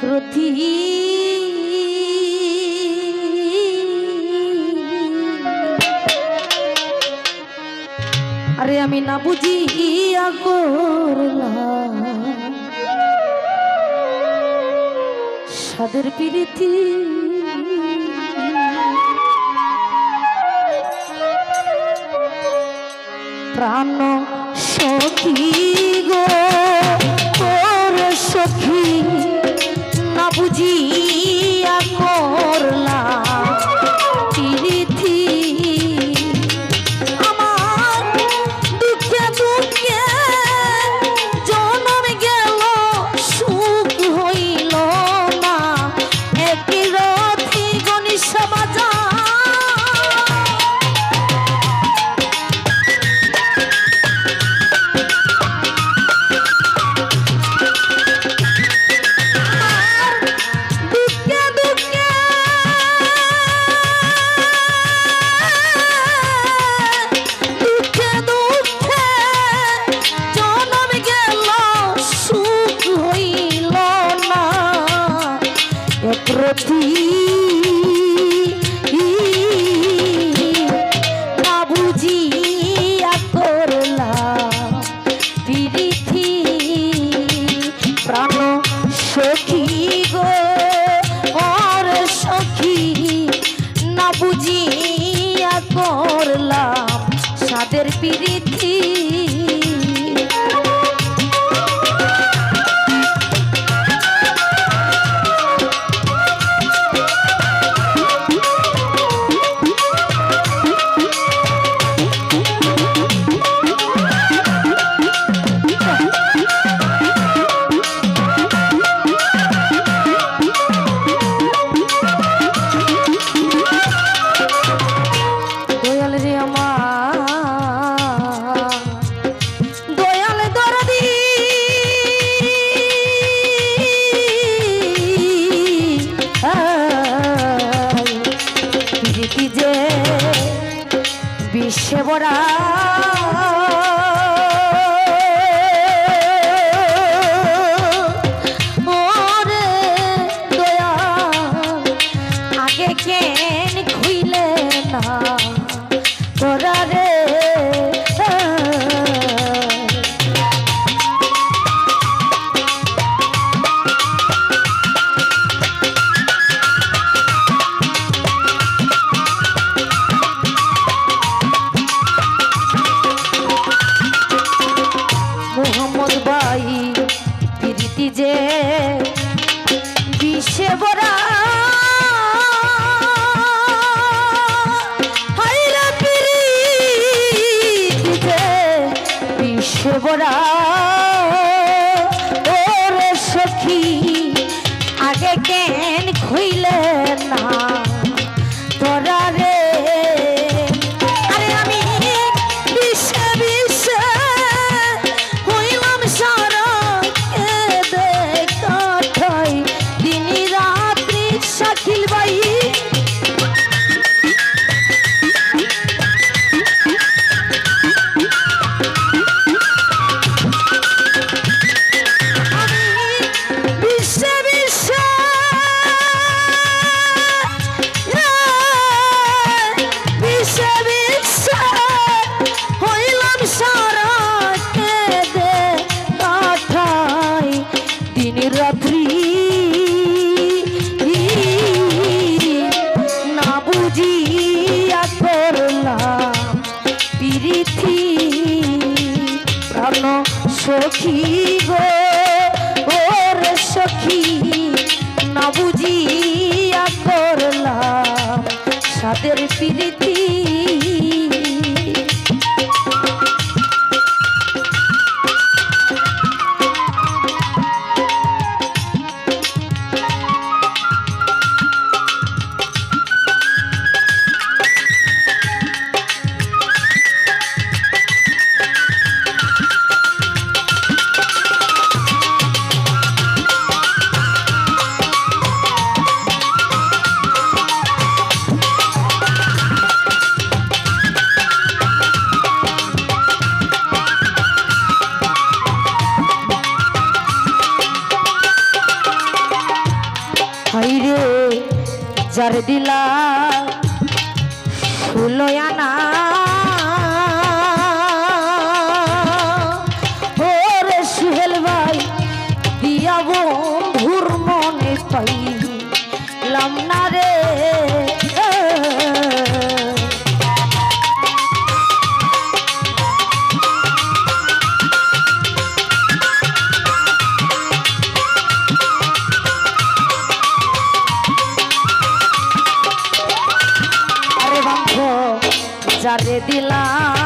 প্রকৃতি আরে আমি না বুঝিয়া করলাম। সাদের প্রীতি। প্রাণ সখী গো সখী বুঝি সখী গো ওর সখী। না বুঝিয়া করলাম সাদের পিড়িতি যারে দিলাম।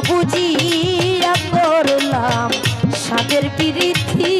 বুঝিয়া করলাম সাদের পিরিথি